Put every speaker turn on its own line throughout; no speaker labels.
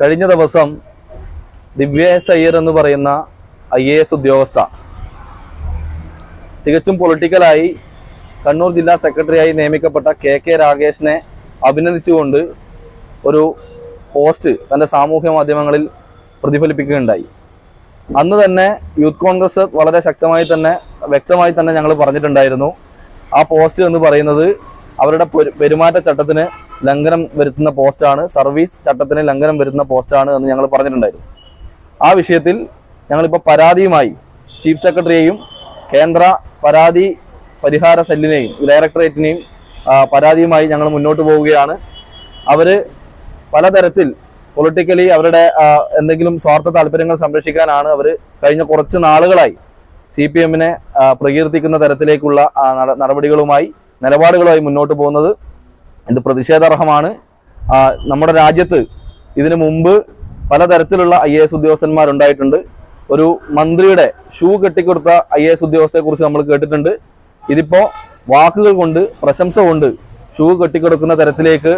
കഴിഞ്ഞ ദിവസം ദിവ്യ എസ് അയ്യർ എന്ന് പറയുന്ന ഐ എ എസ് ഉദ്യോഗസ്ഥ തികച്ചും പൊളിറ്റിക്കലായി കണ്ണൂർ ജില്ലാ സെക്രട്ടറിയായി നിയമിക്കപ്പെട്ട കെ കെ രാഗേഷിനെ അഭിനന്ദിച്ചുകൊണ്ട് ഒരു പോസ്റ്റ് തന്റെ സാമൂഹ്യ മാധ്യമങ്ങളിൽ പ്രതിഫലിപ്പിക്കുകയുണ്ടായി. അന്ന് തന്നെ യൂത്ത് കോൺഗ്രസ് വളരെ ശക്തമായി തന്നെ വ്യക്തമായി തന്നെ ഞങ്ങൾ പറഞ്ഞിട്ടുണ്ടായിരുന്നു. ആ പോസ്റ്റ് എന്ന് പറയുന്നത് അവരുടെ പെരു- പെരുമാറ്റച്ചട്ടത്തിന് ലംഘനം വരുത്തുന്ന പോസ്റ്റാണ് സർവീസ് ചട്ടത്തിന് ലംഘനം വരുത്തുന്ന പോസ്റ്റാണ് എന്ന് ഞങ്ങൾ പറഞ്ഞിട്ടുണ്ടായിരുന്നു. ആ വിഷയത്തിൽ ഞങ്ങളിപ്പോൾ പരാതിയുമായി ചീഫ് സെക്രട്ടറിയെയും കേന്ദ്ര പരാതി പരിഹാര സെല്ലിനെയും ഡയറക്ടറേറ്റിനെയും പരാതിയുമായി ഞങ്ങൾ മുന്നോട്ട് പോവുകയാണ്. അവർ പലതരത്തിൽ പൊളിറ്റിക്കലി അവരുടെ എന്തെങ്കിലും സ്വാർത്ഥ താല്പര്യങ്ങൾ സംരക്ഷിക്കാനാണ് അവർ കഴിഞ്ഞ കുറച്ച് നാളുകളായി സി പി എമ്മിനെ പ്രകീർത്തിക്കുന്ന തരത്തിലേക്കുള്ള നടപടികളുമായി നിലപാടുകളുമായി മുന്നോട്ട് പോകുന്നത്. ഇത് പ്രതിഷേധാർഹമാണ്? നമ്മുടെ രാജ്യത്ത് ഇതിനു മുമ്പ് പലതരത്തിലുള്ള ഐ എ എസ് ഉദ്യോഗസ്ഥന്മാരുണ്ടായിട്ടുണ്ട്. ഒരു മന്ത്രിയുടെ ഷൂ കെട്ടിക്കൊടുത്ത ഐ എ എസ് ഉദ്യോഗസ്ഥയെ കുറിച്ച് നമ്മൾ കേട്ടിട്ടുണ്ട്. ഇതിപ്പോ വാക്കുകൾ കൊണ്ട് പ്രശംസ കൊണ്ട് ഷൂ കെട്ടിക്കൊടുക്കുന്ന തരത്തിലേക്ക്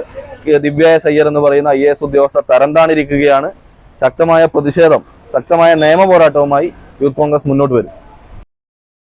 ദിവ്യ എസ് അയ്യർ എന്ന് പറയുന്ന ഐ എ എസ് ഉദ്യോഗസ്ഥ തരംതാണിരിക്കുകയാണ്. ശക്തമായ പ്രതിഷേധം ശക്തമായ നിയമ പോരാട്ടവുമായി യൂത്ത് കോൺഗ്രസ് മുന്നോട്ട് വരും.